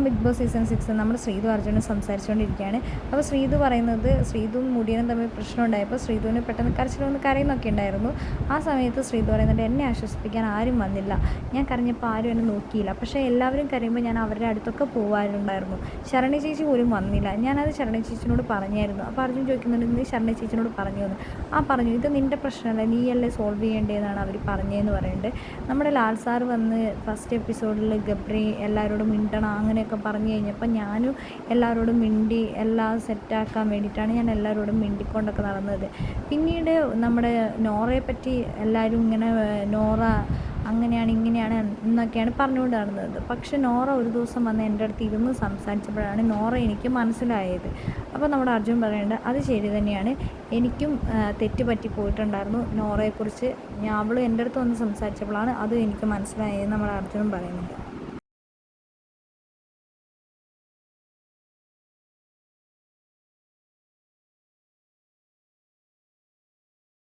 Malayalam Bigg Boss season six നമ്മൾ ശ്രീതു അർജുനും സംസാരിച്ചുകൊണ്ടിരിക്കുകയാണ്. അപ്പോൾ ശ്രീതു പറയുന്നത് ശ്രീതുവും മുടിയനും തമ്മിൽ പ്രശ്നം ഉണ്ടായപ്പോൾ ശ്രീതുവിന് പെട്ടെന്ന് കരച്ചിൽ വന്ന് കരയുന്നൊക്കെ ഉണ്ടായിരുന്നു. ആ സമയത്ത് ശ്രീതു പറയുന്നുണ്ട് എന്നെ ആശ്വസിപ്പിക്കാൻ ആരും വന്നില്ല. ഞാൻ കരഞ്ഞപ്പോൾ ആരും എന്നെ നോക്കിയില്ല. പക്ഷേ എല്ലാവരും കരയുമ്പോൾ ഞാൻ അവരുടെ അടുത്തൊക്കെ പോകാറുണ്ടായിരുന്നു ശരണി ചേച്ചി പോലും വന്നില്ല. ഞാനത് ശരണി ചേച്ചിനോട് പറഞ്ഞായിരുന്നു. അപ്പോൾ അർജുൻ ചോദിക്കുന്നുണ്ട് നീ ശരണി ചേച്ചിനോട് പറഞ്ഞു എന്ന്? ആ പറഞ്ഞു ഇത് നിന്റെ പ്രശ്നമല്ല. നീയല്ലേ സോൾവ് ചെയ്യേണ്ടതെന്നാണ് അവർ പറഞ്ഞതെന്ന് പറയുന്നുണ്ട്. നമ്മുടെ ലാൽ സാർ വന്ന് ഫസ്റ്റ് എപ്പിസോഡിൽ ഗബ്രി എല്ലാവരോടും മിണ്ടണം അങ്ങനെയൊക്കെ പറഞ്ഞു കഴിഞ്ഞപ്പോൾ ഞാനും എല്ലാവരോടും മിണ്ടി എല്ലാം സെറ്റാക്കാൻ വേണ്ടിയിട്ടാണ് ഞാൻ എല്ലാവരോടും മിണ്ടിക്കൊണ്ടൊക്കെ നടന്നത്. പിന്നീട് നമ്മുടെ നോറയെ പറ്റി എല്ലാവരും ഇങ്ങനെ നോറ അങ്ങനെയാണ് ഇങ്ങനെയാണ് എന്നൊക്കെയാണ് പറഞ്ഞുകൊണ്ട് നടന്നത്. പക്ഷെ നോറ ഒരു ദിവസം വന്ന് എന്റെ അടുത്ത് ഇരുന്ന് സംസാരിച്ചപ്പോഴാണ് നോറ എനിക്ക് മനസ്സിലായത്. അപ്പോൾ നമ്മുടെ അർജുൻ പറയുന്നുണ്ട് അത് ശരി തന്നെയാണ്. എനിക്കും തെറ്റ് പറ്റി പോയിട്ടുണ്ടായിരുന്നു നോറയെക്കുറിച്ച്. ഞാൻ അവൾ എന്റെ അടുത്ത് വന്ന് സംസാരിച്ചപ്പോഴാണ് അത് എനിക്ക് മനസ്സിലായത് നമ്മുടെ അർജുൻ പറയുന്നുണ്ട്.